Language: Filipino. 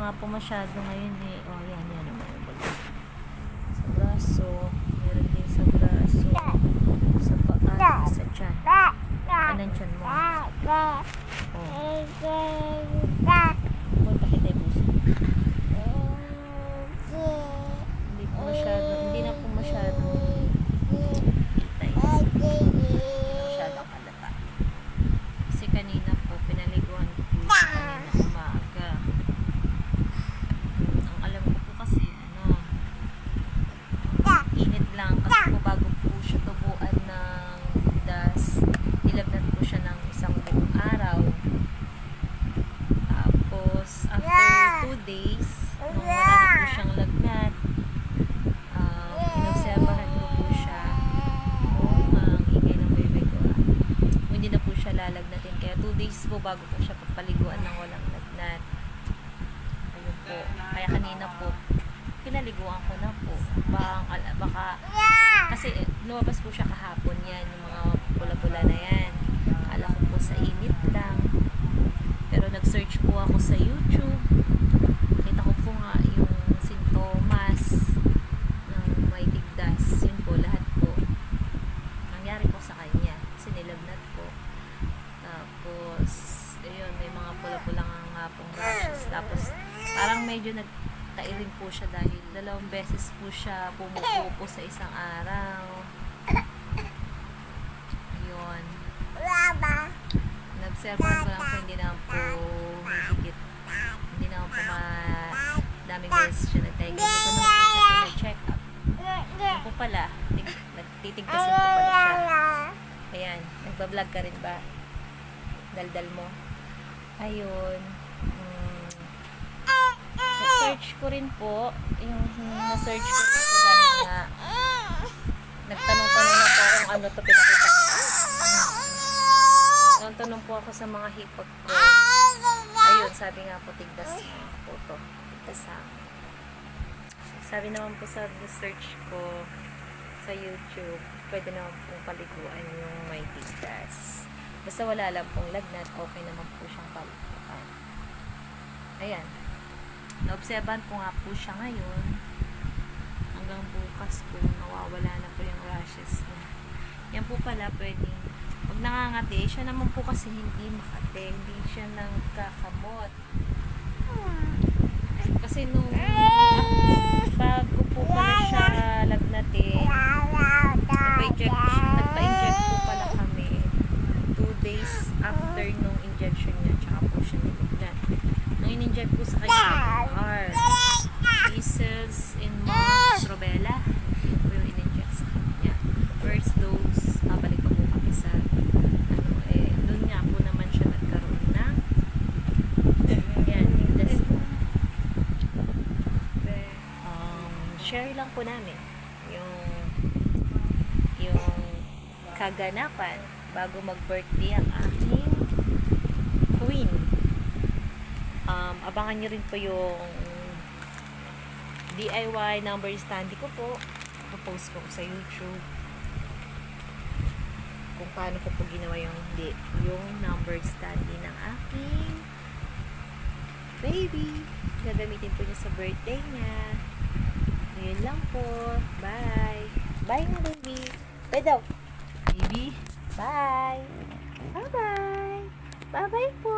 Nga po masyado ngayon eh. Oh, yan, yan naman yung baga. Sa braso. Meron din sa braso. Sa paa. Sa tiyan. Anong tiyan mo? Oh. Punta kita yung puso. Hindi po masyado. Hindi na po masyado kita eh. Masyadong halata. Kasi kanina po, pinaliguan ko po siya kanina umaga. Hmm, Ang alam ko po kasi, ano, init lang kasi po bago po siya tubuan ng das, nilagnat po siya ng isang buong araw. Tapos, after two days, nung wala na po siyang lagnat, um, inobserbahan ko po siya. Oh, ang ingay ng bebe ko. ah. Kung hindi na po siya lalagnatin. Kaya two days po bago po siya papaliguan ng walang lagnat. Ayun po. Kaya kanina po, pinaliguan ko na po. Baka, baka kasi eh, lumabas po siya kahapon yan, yung mga pula-pula na yan. Akala ko po sa init lang. Pero nag-search po ako sa YouTube. Kita ko po nga yung sintomas ng may tigdas. Yun po, lahat po. Nangyari po sa kanya. Kasi nilagnat po. Tapos, ayun, may mga pula-pula nga nga pong rashes. Tapos, parang medyo nagtairin po siya dahil dalawang beses po siya pumupo po sa isang araw. Ayun. Naobserbahan ko lang po, hindi naman po higit. Hindi naman po ma... daming beses siya nagtayo. Hindi ko naman po siya pina-check up. Yan po pala, tig- nagtitigdasin po pala siya. Ayan, nagbablog ka rin ba? Daldal mo? Ayun. Mm, na-search ko rin po. Yung na-search ko rin po dahil nagtanong-tanong na po kung ano to pinakita ko. Nang tanong po ako sa mga hipag ko. Ayun, sabi nga po, tigdas po to. Tigdas sa Sabi naman po sa research ko sa YouTube, pwede naman pong paliguan yung may tigdas. Basta wala lang pong lagnat, okay naman po siyang paliguan. Ayan. Naobserban ko nga po siya ngayon. Hanggang bukas po, nawawala na po yung rashes niya. Yan po pala pwedeng pag nangangati, siya naman po kasi hindi makate, hindi siya nagkakamot. Kasi nung bago po pala siya lagnatin, nagpa-inject, nagpa-inject po pala kami two days after nung injection niya, tsaka po siya nilagnat. Nung in-inject po sa kanya, are measles in Mons rubella. Yung in-inject sa kanya. First dose, babalik pa po kami sa ano eh, doon nga po naman siya nagkaroon ng yan, po. Um, share lang po namin yung yung kaganapan bago mag-birthday ang aking queen. Um, abangan nyo rin po yung DIY number standy ko po. Popost ko sa YouTube kung paano ko po ginawa yung yung number standy ng aking baby. Gagamitin po niya sa birthday niya. Yun lang po. Bye. Bye na baby. Bye daw. Baby. Bye. Bye-bye. Bye-bye po.